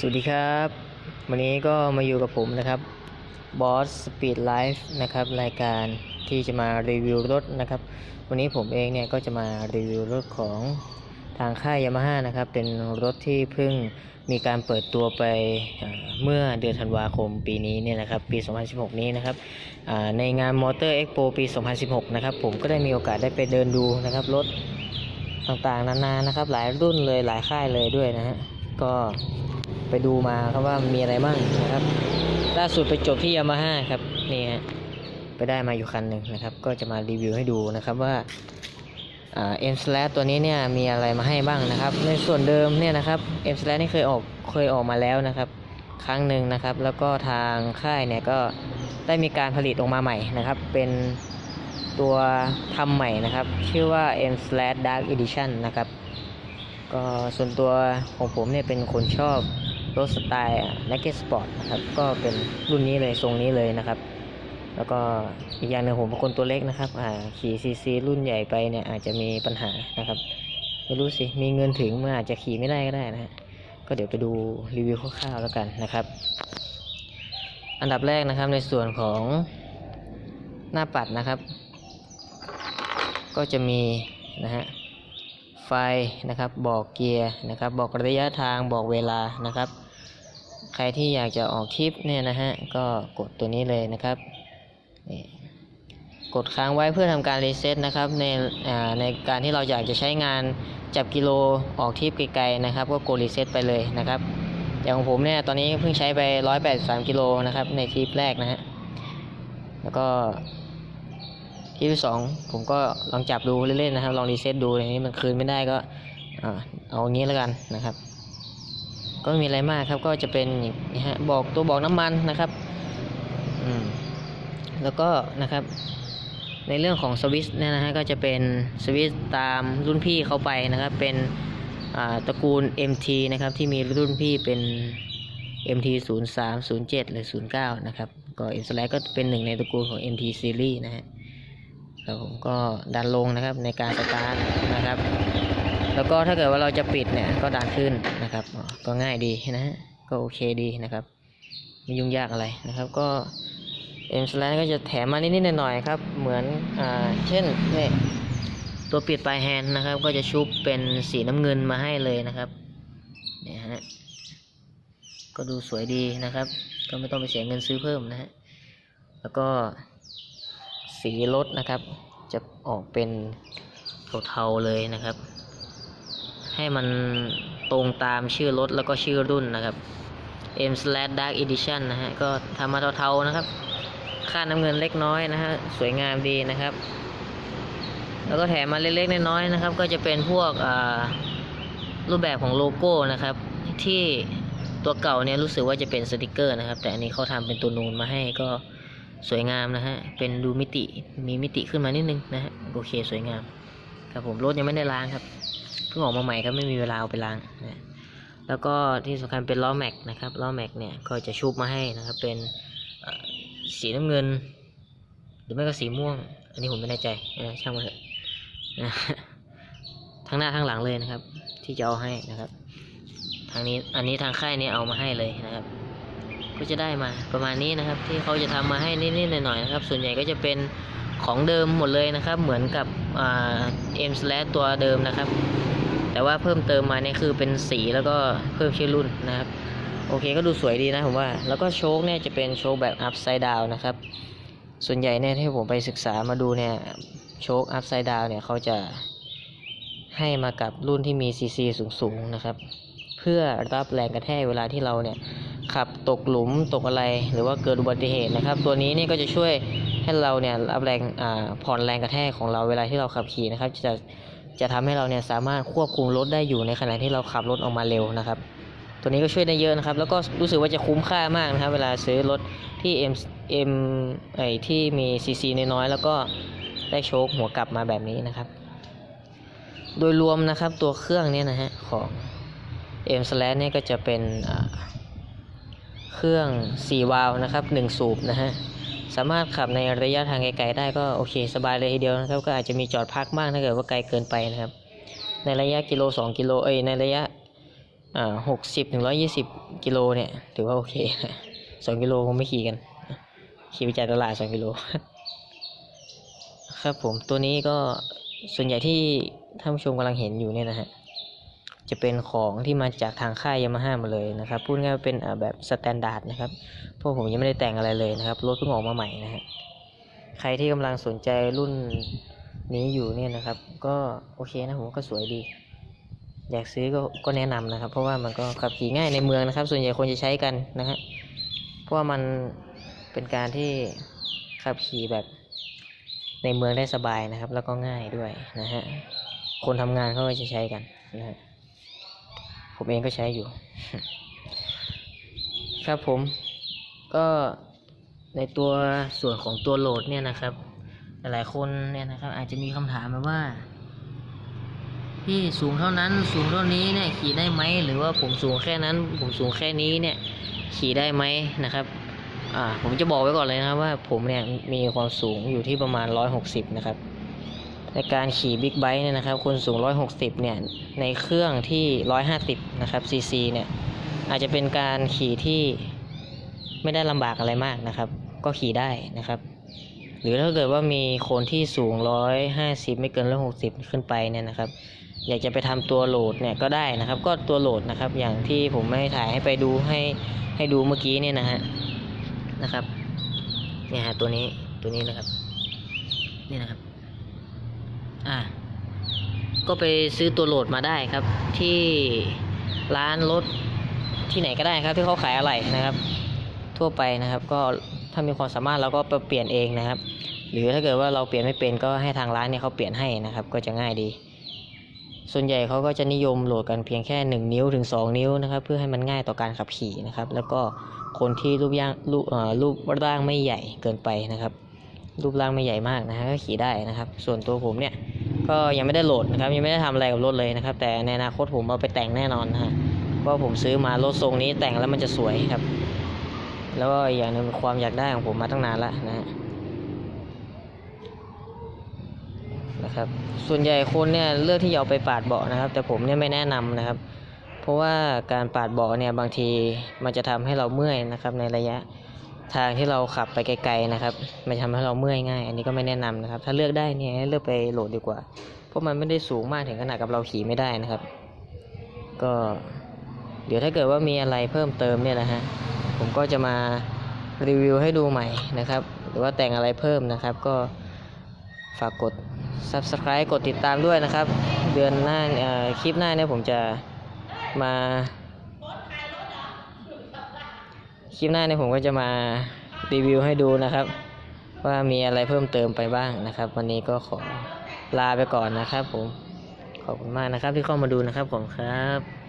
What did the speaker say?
สวัสดีครับ วันนี้ก็มาอยู่กับผมนะครับ Boss Speed Life นะครับ รายการที่จะมารีวิวรถนะครับ วันนี้ผมเองเนี่ยก็จะมารีวิวรถของทางค่ายยามาฮ่านะครับ เป็นรถที่เพิ่งมีการเปิดตัวไปเมื่อเดือนธันวาคมปีนี้เนี่ยนะครับ ปี 2016 นี้นะครับในงาน Motor Expo ปี 2016 นะครับ ผมก็ได้มีโอกาสได้ไปเดินดูนะครับรถต่างๆ นานานะครับ หลายรุ่นเลยหลายค่ายเลยด้วยนะฮะก็ ไปดูมาครับว่ามีอะไรบ้างนะครับ ล่าสุดไปจบที่ยามาฮ่าครับนี่ฮะไปได้มาอยู่คันหนึ่งนะครับ ก็จะมารีวิวให้ดูนะครับว่าเอ็มสแลตัวนี้เนี่ยมีอะไรมาให้บ้างนะครับ ในส่วนเดิมเนี่ยนะครับเอ็มสแลนี่เคยออกเคยออกมาแล้วนะครับ ครั้งหนึ่งนะครับ แล้วก็ทางค่ายเนี่ยก็ได้มีการผลิตออกมาใหม่นะครับ เป็นตัวทำใหม่นะครับ ชื่อว่า M Slash Dark Edition นะครับ ก็ส่วนตัวของผมเนี่ยเป็นคนชอบ รถสไตล์ Naked Sport นะครับ ก็เป็นรุ่นนี้เลยทรงนี้เลยนะครับ แล้วก็อีกอย่างหนึ่งผมเป็นคนตัวเล็กนะครับขี่ซีซีรุ่นใหญ่ไปเนี่ยอาจจะมีปัญหานะครับไม่รู้สิมีเงินถึงมันอาจจะขี่ไม่ได้ก็ได้นะฮะก็เดี๋ยวไปดูรีวิวคร่าวๆแล้วกันนะครับ อันดับแรกนะครับในส่วนของหน้าปัดนะครับ ก็จะมีนะฮะไฟนะครับบอกเกียร์นะครับบอกระยะทางบอกเวลานะครับ ใครที่อยากจะออกทริปเนี่ยนะฮะก็กดตัวนี้เลยนะครับนี่กดค้างไว้เพื่อทำการรีเซ็ตนะครับในในการที่เราอยากจะใช้งานจับกิโลออกทริปไกลๆนะครับ ก็กดรีเซ็ตไปเลยนะครับ อย่างของผมเนี่ยตอนนี้เพิ่งใช้ไป 183 กิโลนะครับในทริปแรกนะฮะแล้วก็ที่ที่สองผมก็ลองจับดูเล่นๆนะครับ ลองรีเซ็ตดูอย่างนี้มันคืนไม่ได้ก็เอาอย่างนี้แล้วกันนะครับ ก็ไม่มีอะไรมากครับก็จะเป็นนี้ฮะบอกตัวบอกน้ำมันนะครับอืมแล้วก็นะครับ ในเรื่องของสวิตช์เนี่ยนะฮะก็จะเป็นสวิตช์ตามรุ่นพี่เขาไปนะครับ เป็นอ่าตระกูล MT นะครับที่มีรุ่นพี่เป็น MT 0 3 0 7หรือ09นะครับก็ M Slash ก็เป็นหนึ่งในตระกูลของ MT Series นะฮะครับผมก็ดันลงนะครับในการสตาร์ทนะครับ แล้วก็ถ้าเกิดว่าเราจะปิดเนี่ยก็ดันขึ้นนะครับ ก็ง่ายดีนะฮะก็โอเคดีนะครับไม่ยุ่งยากอะไรนะครับ ก็เอ็มสแลนก็จะแถมมานิดๆหน่อยๆครับ เหมือนอ่าเช่นเนี่ยตัวปิดปลายแฮนด์นะครับ ก็จะชุบเป็นสีน้ำเงินมาให้เลยนะครับเนี่ยฮะก็ดูสวยดีนะครับ ก็ไม่ต้องไปเสียเงินซื้อเพิ่มนะฮะแล้วก็สีรถนะครับ จะออกเป็นเทาๆเลยนะครับ ให้มันตรงตามชื่อรถแล้วก็ชื่อรุ่นนะครับ M Slash Dark Edition นะฮะ ก็ทำมาเทาๆนะครับ ค่าน้ำเงินเล็กน้อยนะฮะ สวยงามดีนะครับ แล้วก็แถมมาเล็กๆน้อยๆนะครับ ก็จะเป็นพวกรูปแบบของโลโก้นะครับ ที่ตัวเก่าเนี่ยรู้สึกว่าจะเป็นสติกเกอร์นะครับ แต่อันนี้เขาทำเป็นตัวนูนมาให้ก็สวยงามนะฮะ เป็นดูมิติ มีมิติขึ้นมานิดนึงนะฮะ โอเคสวยงาม ครับผมรถยังไม่ได้ล้างครับ เพิ่งออกมาใหม่ครับไม่มีเวลาเอาไปล้างนะแล้วก็ที่สำคัญเป็นล้อแม็กนะครับล้อแม็กเนี่ยก็จะชุบมาให้นะครับเป็นสีน้ำเงิน หรือไม่ก็สีม่วง อันนี้ผมไม่แน่ใจนะช่างมันเถอะนะทั้งหน้าทั้งหลังเลยนะครับ ที่จะเอาให้นะครับ ทางนี้อันนี้ทางค่ายนี้เอามาให้เลยนะครับ ก็จะได้มาประมาณนี้นะครับ ที่เขาจะทำมาให้นิดๆหน่อยๆนะครับ ส่วนใหญ่ก็จะเป็นของเดิมหมดเลยนะครับ เหมือนกับเอ่า M slash ตัวเดิมนะครับ แต่ว่าเพิ่มเติมมาเนี่ยคือเป็นสีแล้วก็เพิ่มชื่อรุ่นนะครับ โอเคก็ดูสวยดีนะผมว่า แล้วก็โชคเนี่ยจะเป็นโชคแบบ upside down นะครับ ส่วนใหญ่เนี่ยที่ผมไปศึกษามาดูเนี่ยโชค upside down เนี่ยเขาจะให้มากับรุ่นที่มี cc สูงๆนะครับ เพื่อรับแรงกระแทกเวลาที่เราเนี่ยขับตกหลุมตกอะไรหรือว่าเกิดอุบัติเหตุนะครับ ตัวนี้นี่ก็จะช่วยให้เราเนี่ยรับแรงอ่าผ่อนแรงกระแทกของเราเวลาที่เราขับขี่นะครับจะ จะทำให้เราเนี่ยสามารถควบคุมรถได้อยู่ในขณะที่เราขับรถออกมาเร็วนะครับ ตัวนี้ก็ช่วยได้เยอะนะครับ แล้วก็รู้สึกว่าจะคุ้มค่ามากนะครับ เวลาซื้อรถที่ M M ไอที่มี CC น้อยๆแล้วก็ได้โชคหัวกลับมาแบบนี้นะครับ โดยรวมนะครับตัวเครื่องเนี่ยนะฮะของ M s l a s เนี่ยก็จะเป็นเครื่อง 4 วาล์วนะครับ 1 สูบนะฮะ สามารถขับในระยะทางไกลๆได้ก็โอเคสบายเลยทีเดียวนะครับ ก็อาจจะมีจอดพักบ้างถ้าเกิดว่าไกลเกินไปนะครับ ในระยะกิโล 2 กิโลเอ้ยในระยะอ่าหกสิบถึงร้อยี่สิบกิโลเนี่ย ถือว่าโอเคสองกิโลคงไม่ขี่กัน ขี่ไปจ่ายตลาดสองกิโลครับผมตัวนี้ก็ส่วนใหญ่ที่ท่านผู้ชมกำลังเห็นอยู่เนี่ยนะฮะ จะเป็นของที่มาจากทางค่ายยามาฮ่ามาเลยนะครับพูดง่ายเป็นแบบสแตนดาร์ดนะครับพราะผมยังไม่ได้แต่งอะไรเลยนะครับรถเพิ่งออกมาใหม่นะฮะใครที่กำลังสนใจรุ่นนี้อยู่เนี่ยนะครับ ก็โอเคนะผมก็สวยดี อยากซื้อก็ก็แนะนำนะครับ เพราะว่ามันก็ขับขี่ง่ายในเมืองนะครับ ส่วนใหญ่คนจะใช้กันนะฮะเพราะว่ามันเป็นการที่ขับขี่แบบในเมืองได้สบายนะครับ แล้วก็ง่ายด้วยนะฮะคนทำงานเขาก็จะใช้กันนะฮะ ผมเองก็ใช้อยู่ ครับผม ก็ในตัวส่วนของตัวโหลดเนี่ยนะครับ หลายๆคนเนี่ยนะครับ อาจจะมีคำถามแบบว่าพี่สูงเท่านั้นสูงเท่านี้เนี่ยขี่ได้ไหมหรือว่าผมสูงแค่นั้น ผมสูงแค่นี้เนี่ยขี่ได้ไหมนะครับอ่าผมจะบอกไว้ก่อนเลยนะครับว่าผมเนี่ยมีความสูงอยู่ที่ประมาณ 160 นะครับ ในการขี่บิ๊กไบค์เนี่ยนะครับคนสูง 160 เนี่ย ในเครื่องที่ 150 นะครับซีซีเนี่ย อาจจะเป็นการขี่ที่ไม่ได้ลำบากอะไรมากนะครับ ก็ขี่ได้นะครับ หรือถ้าเกิดว่ามีคนที่สูง 150 ไม่เกิน 160 ขึ้นไปเนี่ยนะครับ อยากจะไปทำตัวโหลดเนี่ยก็ได้นะครับ ก็ตัวโหลดนะครับ อย่างที่ผมไม่ถ่ายให้ไปดูให้ให้ดูเมื่อกี้เนี่ยนะฮะนะครับเนี่ยฮะตัวนี้ตัวนี้นะครับนี่นะครับ อ่าก็ไปซื้อตัวโหลดมาได้ครับ ที่ร้านรถที่ไหนก็ได้ครับ ที่เขาขายอะไหล่นะครับ ทั่วไปนะครับ ก็ถ้ามีความสามารถเราก็ไปเปลี่ยนเองนะครับ หรือถ้าเกิดว่าเราเปลี่ยนไม่เป็นก็ให้ทางร้านเนี่ยเขาเปลี่ยนให้นะครับ ก็จะง่ายดี ส่วนใหญ่เขาก็จะนิยมโหลดกันเพียงแค่ 1 นิ้วถึง 2 นิ้วนะครับ เพื่อให้มันง่ายต่อการขับขี่นะครับ แล้วก็คนที่รูปย่างรูปเอ่อรูปร่างไม่ใหญ่เกินไปนะครับ รูปร่างไม่ใหญ่มากนะฮะก็ขี่ได้นะครับ ส่วนตัวผมเนี่ย ก็ยังไม่ได้โหลดนะครับยังไม่ได้ทำอะไรกับรถเลยนะครับ แต่ในอนาคตผมเอาไปแต่งแน่นอนนะฮะเพราะผมซื้อมารถทรงนี้แต่งแล้วมันจะสวยครับ แล้วก็อย่างหนึงความอยากได้ของผมมาตั้งนานแล้วนะฮะนะครับส่วนใหญ่คนเนี่ยเลือกที่จะเอาไปปาดเบาะนะครับ แต่ผมเนี่ยไม่แนะนำนะครับ เพราะว่าการปาดเบาะเนี่ยบางทีมันจะทำให้เราเมื่อยนะครับในระยะ ทางที่เราขับไปไกลๆนะครับมันจะทำให้เราเมื่อยง่าย อันนี้ก็ไม่แนะนำนะครับ ถ้าเลือกได้เนี่ยเลือกไปโหลดดีกว่า เพราะมันไม่ได้สูงมากถึงขนาดกับเราขี่ไม่ได้นะครับ ก็ เดี๋ยวถ้าเกิดว่ามีอะไรเพิ่มเติมเนี่ยนะฮะผมก็จะมารีวิวให้ดูใหม่นะครับ หรือว่าแต่งอะไรเพิ่มนะครับ ก็ฝากกด subscribe กดติดตามด้วยนะครับ เดือนหน้าคลิปหน้าเนี่ยผมจะมา คลิปหน้าเนี่ยผมก็จะมารีวิวให้ดูนะครับ ว่ามีอะไรเพิ่มเติมไปบ้างนะครับ วันนี้ก็ขอลาไปก่อนนะครับ ผมขอบคุณมากนะครับที่เข้ามาดูนะครับผมครับ